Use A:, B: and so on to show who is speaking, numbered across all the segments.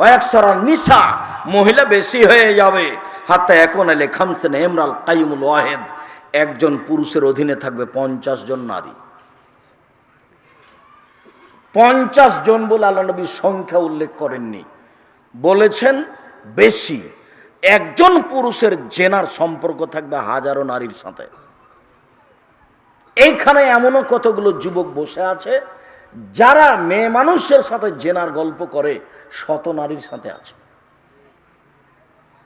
A: ওয়াকসারা নিসা, মহিলা বেশি হয়ে যাবে। হাতে এখন এলে খামসেন এমরাল কাইমুল ওয়াহেদ, একজন পুরুষের অধীনে থাকবে পঞ্চাশ জন নারী। পঞ্চাশ জন বলে আল্লাহ নবীর সংখ্যা উল্লেখ করেননি। বলেছেন বেশি। একজন পুরুষের জেনার সম্পর্ক থাকবে হাজারো নারীর সাথে। এইখানে এমনও কতগুলো যুবক বসে আছে, যারা মেয়ে মানুষের সাথে জেনার গল্প করে শত নারীর সাথে আছে।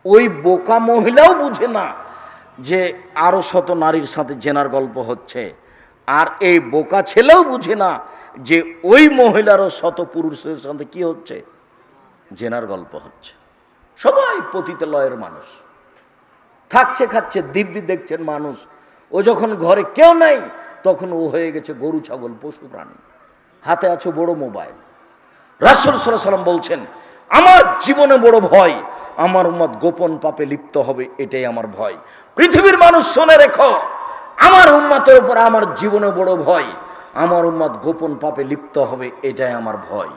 A: ওই বোকা মহিলাও বুঝে না যে আরও শত নারীর সাথে জেনার গল্প হচ্ছে। আর এই বোকা ছেলেও বুঝে না যে ওই মহিলারও শত পুরুষের সাথে কি হচ্ছে? জেনার গল্প হচ্ছে। সবাই পতিতালয়ের মানুষ। থাকছে খাচ্ছে, দিব্যি দেখছেন মানুষ। ও যখন ঘরে কেউ নাই, তখন ও হয়ে গেছে গরু, ছাগল, পশু, প্রাণী। হাতে আছে বড় মোবাইল। রাসুল সাল্লাহ সাল্লাম বলছেন, আমার জীবনে বড় ভয়, আমার উম্মত গোপন পাপে লিপ্ত হবে, এটাই আমার ভয়। পৃথিবীর মানুষ শুনে রেখো, আমার উম্মতের উপর আমার জীবনে বড় ভয়, আমার উম্মত গোপন পাপে লিপ্ত হবে, এটাই আমার ভয়।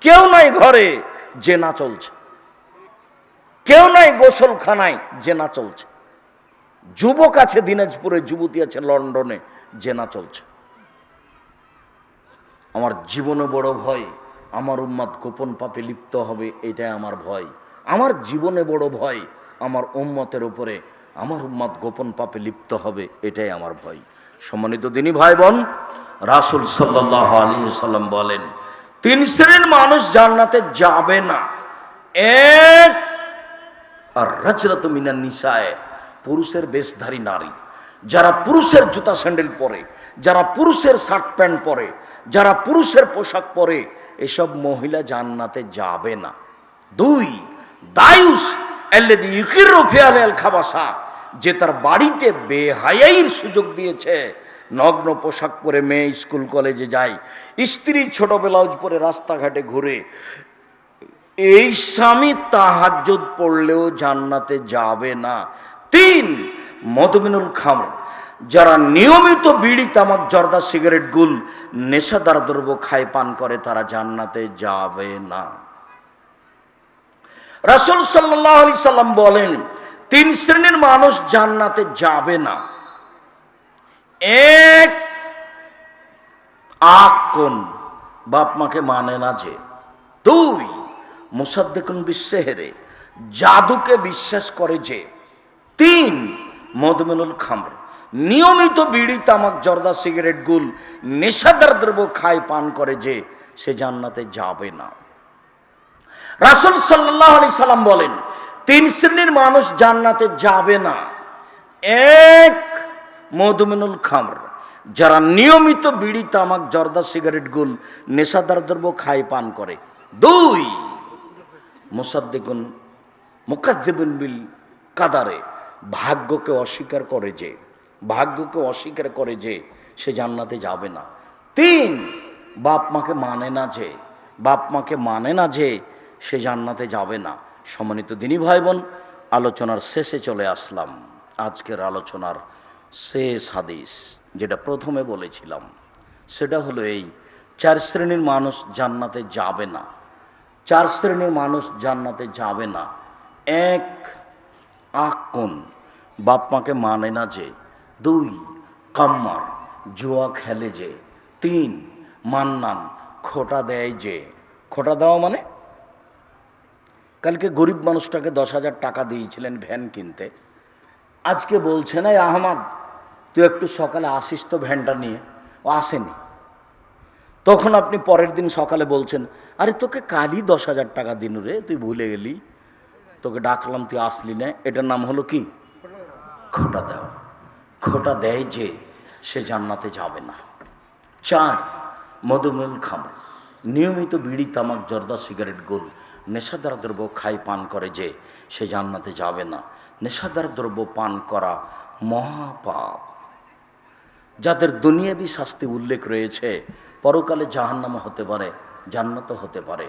A: কেউ নাই ঘরে যে না চলছে। কেউ নাই গোসলখানায় যে না চলছে। যুবক আছে দিনাজপুরে, যুবতী আছে লন্ডনে, যে না চলছে। আমার জীবনে বড় ভয় আমার উম্মাদ গোপন পাপে লিপ্ত হবে, এটাই আমার ভয়। আমার জীবনে বড় ভয়, আমার উম্মতের উপরে আমার উম্মাদ গোপন পাপে লিপ্ত হবে, এটাই আমার ভয়। সম্মানিত দিনী ভাই বোন রাসুল সাল্লাহ আলী সাল্লাম বলেন, তিন শ্রেণির মানুষ জান্নাতে যাবে না। এক, আর রাজরাত মিনার নিশায় পুরুষের বেশধারী নারী। যারা পুরুষের জুতা স্যান্ডেল পরে, যারা পুরুষের শার্ট প্যান্ট পরে, যারা পুরুষের পোশাক পরে এসব মহিলা জান্নাতে যাবে না। দুই, দায়ুস খাবাসা, যে তার বাড়িতে বেহায়াইর সুযোগ দিয়েছে। নগ্ন পোশাক পরে মেয়ে স্কুল কলেজে যায়, স্ত্রী ছোট ব্লাউজ পরে রাস্তাঘাটে ঘুরে। এই স্বামী তাহাজ্জুদ পড়লেও জান্নাতে যাবে না। তিন মধুমিনুল খামর যারা নিয়মিত বিড়ি, তামাক, জর্দা, সিগারেট, গুল, নেশাদার দ্রব্য খায়, পান করে, তারা জান্নাতে যাবে না। রাসুল সাল্লাহ আলি সাল্লাম বলেন, তিন শ্রেণির মানুষ জান্নাতে যাবে না। এক আক কোন? বাপ মাকে মানে না যে। দুই, মুসাদ্দেকুন বিশ্বেহেরে জাদুকে বিশ্বাস করে যে। তিন, মদমেনুল খামর। নিয়মিত বিড়ি, তামাক, জর্দা, সিগারেট, গুল, নেশাদার দ্রব্য খায়, পান করে যে সে জান্নাতে যাবে না। রাসুল সাল্লাহ আলি সাল্লাম বলেন, তিন শ্রেণির মানুষ জান্নাতে যাবে না। এক, মধুমেনুল খামর। যারা নিয়মিত বিড়ি, তামাক, জর্দা, সিগারেট, গুল, নেশাদার দ্রব্য খায়, পান করে। দুই মোসাদ্দেগুন মুকাদ্দিবুন বিল কাদারে, ভাগ্যকে অস্বীকার করে যে ভাগ্যকে অস্বীকার করে যে সে জান্নাতে যাবে না। তিন, বাপ মাকে মানে না যে, বাপ মাকে মানে না যে সে জান্নাতে যাবে না। সম্মানিত দিনী ভাই বোন আলোচনার শেষে চলে আসলাম। আজকের আলোচনার শেষ হাদিস যেটা প্রথমে বলেছিলাম, সেটা হলো এই, চার শ্রেণির মানুষ জান্নাতে যাবে না। চার শ্রেণির মানুষ জান্নাতে যাবে না। এক আকুন বাপ মাকে মানে না যে দুই, কাম্মার, জুয়া খেলে যে। তিন, মান্নান, খোটা দেয় যে। খোটা দেওয়া মানে? কালকে গরিব মানুষটাকে দশ হাজার টাকা দিয়েছিলেন ভ্যান কিনতে। আজকে বলছে না আহমাদ, তুই একটু সকালে আসিস তো ভ্যানটা নিয়ে? ও আসেনি। তখন আপনি পরের দিন সকালে বলছেন, আরে তোকে কালই দশ হাজার টাকা দিন রে, তুই ভুলে গেলি। তোকে ডাকলাম, তুই আসলি না। এটার নাম হলো কি? খোটা দেওয়া। খোটা দেয় যে সে জান্নাতে যাবে না। চার, মধুমেল খামর নিয়মিত বিড়ি, তামাক, জর্দা, সিগারেট, গোল। নেশাদার দ্রব্য খাই পান করে যে সে জান্নাতে যাবে না। নেশাদার দ্রব্য পান করা মহাপাপ। যাদের দুনিয়াবি শাস্তি উল্লেখ রয়েছে, পরকালে জাহান্নামা হতে পারে জান্নাত হতে পারে।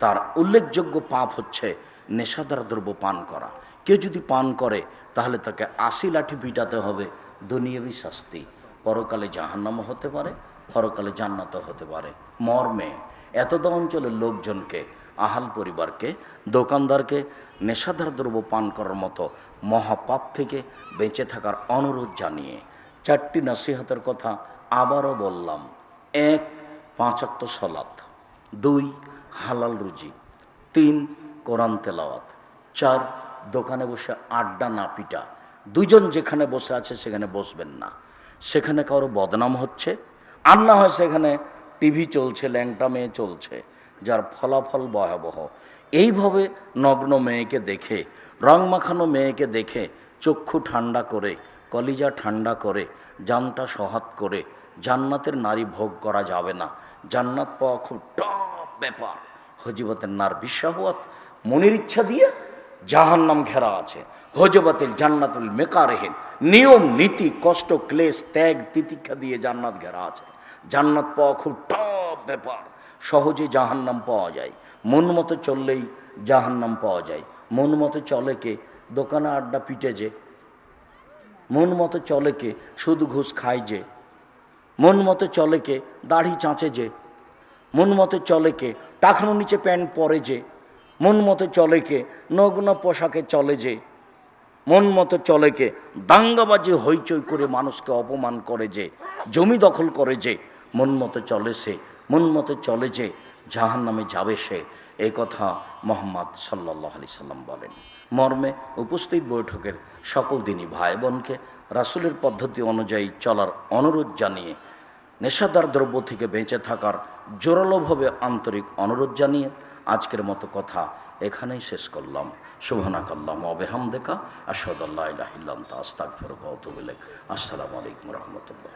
A: তার উল্লেখযোগ্য পাপ হচ্ছে নেশাদার দ্রব্য পান করা। কেউ যদি পান করে, তাহলে তাকে আশি লাঠি পিটাতে হবে। দুনিয়াবি শাস্তি। পরকালে জাহান্নামা হতে পারে, পরকালে জান্নাত হতে পারে। মর্মে এতদ অঞ্চলের লোকজনকে, আহাল পরিবারকে, দোকানদারকে, নেশাদার দ্রব্য পান করার মতো মহাপাপ থেকে বেঁচে থাকার অনুরোধ জানিয়ে চারটি নসিহতের কথা আবারও বললাম। এক পাঁচাত্ত সলাত। দুই, হালাল রুজি। তিন, কোরআন তেলাওয়াত। চার, দোকানে বসে আড্ডা না পিটা। দুজন যেখানে বসে আছে সেখানে বসবেন না। সেখানে কারও বদনাম হচ্ছে, আর না হয় সেখানে টিভি চলছে, ল্যাংটা মেয়ে চলছে, যার ফলাফল ভয়াবহ। এইভাবে নগ্ন মেয়েকে দেখে রং মাখানো মেয়েকে দেখে, চক্ষু ঠান্ডা করে, কলিজা ঠান্ডা করে জানটা সহাত করে, জান্নাতের নারী ভোগ করা যাবে না। জান্নাত পাওয়া খুব টপ ব্যাপার। হজিবতের নার বিশ্বাহত মনের ইচ্ছা দিয়ে জাহান নাম ঘেরা আছে। হজবতের জান্নাতুল মেকারেহেন। নিয়ম, নীতি, কষ্ট, ক্লেশ, ত্যাগ, তিতিক্ষা দিয়ে জান্নাত ঘেরা আছে। জান্নাত পাওয়া খুব টপ ব্যাপার। সহজে জাহান্নাম পাওয়া যায়। মন মতো চললেই জাহান্নাম পাওয়া যায়। মন মতো চলে কে? দোকানে আড্ডা পিটে যে। মন মতো চলে কে? শুধু ঘুষ খায় যে। মন মতো চলে কে? দাড়ি চাঁচে যে। মন মতো চলে কে? টাকানো নিচে প্যান্ট পরে যে। মন মতো চলে কে? নগ্ন পোশাকে চলে যে। মন মতো চলে কে। দাঙ্গাবাজি হইচই করে মানুষকে অপমান করে যে, জমি দখল করে যে, মন মতো চলে সে, মন মতো চলে যে জাহান নামে যাবে সে। এই কথা মোহাম্মদ সাল্লাহ আলি সাল্লাম বলেন। মর্মে উপস্থিত বৈঠকের সকল দিনই ভাই বোনকে রাসুলের পদ্ধতি অনুযায়ী চলার অনুরোধ জানিয়ে, নেশাদার দ্রব্য থেকে বেঁচে থাকার জোরালোভাবে আন্তরিক অনুরোধ জানিয়ে আজকের মতো কথা এখানেই শেষ করলাম। শুভনাকাল্লাম অবেহাম দেখা আসাদুল্লাহ আস্তাক ফেরক আসসালামু আলাইকুম রহমতুল্লাহ।